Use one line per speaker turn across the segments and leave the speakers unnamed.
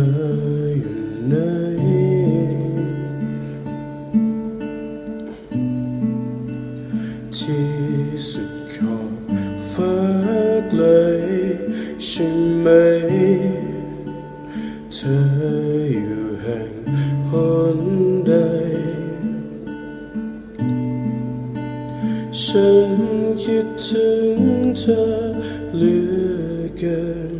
ออยู่ไหนที่สุดขอบฟ้าไกลใช่ไหม เธออยู่แห่งหนใด ฉันคิดถึงเธอเหลือเกิน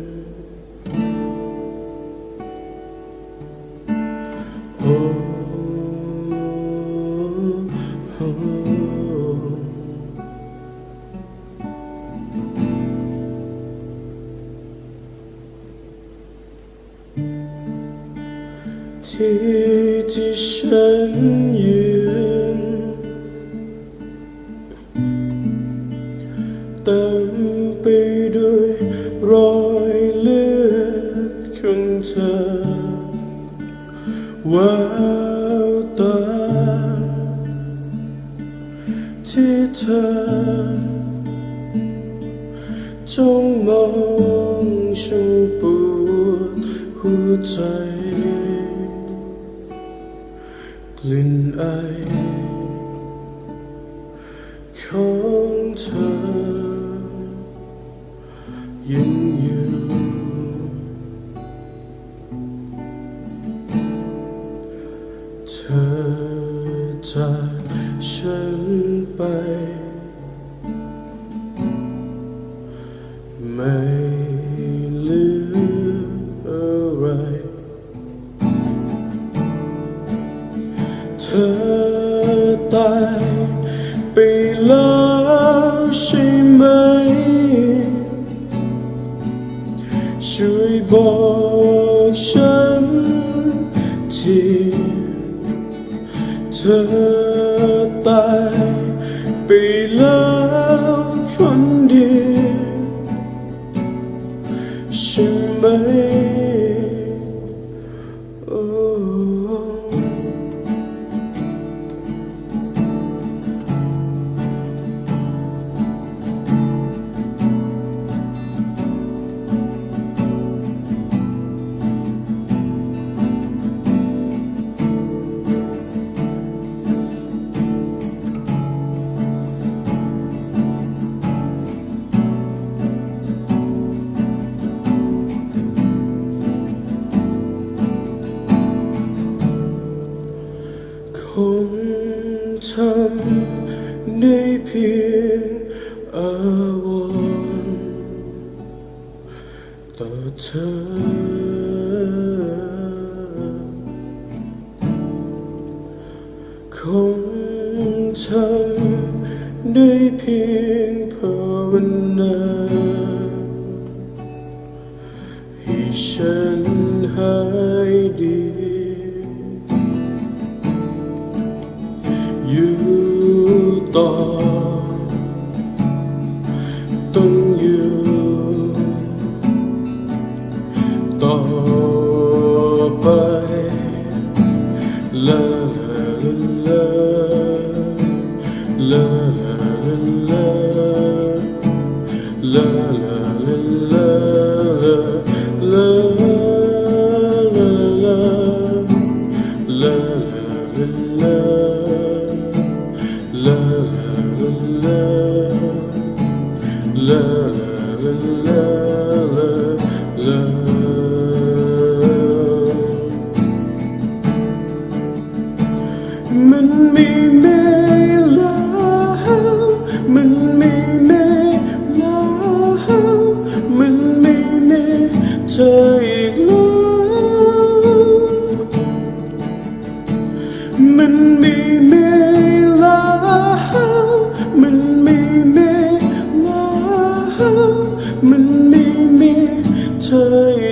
ที่ที่ฉันยืนเต็มไปด้วยรอยเลือดของเธอ แววตาที่เธอจงมองฉันปวดหัวใจ กลิ่นไอของเธอ จากฉันไป ไม่เหลืออะไร เธอตายไปแล้วใช่ไหม ช่วยบอกฉันที ธอตายไปแล้วคน คงทำได้เพียงอาวรต่อเธอ คงทำได้เพียงภาวนาให้ฉันหา love. มันไม่มีเธอ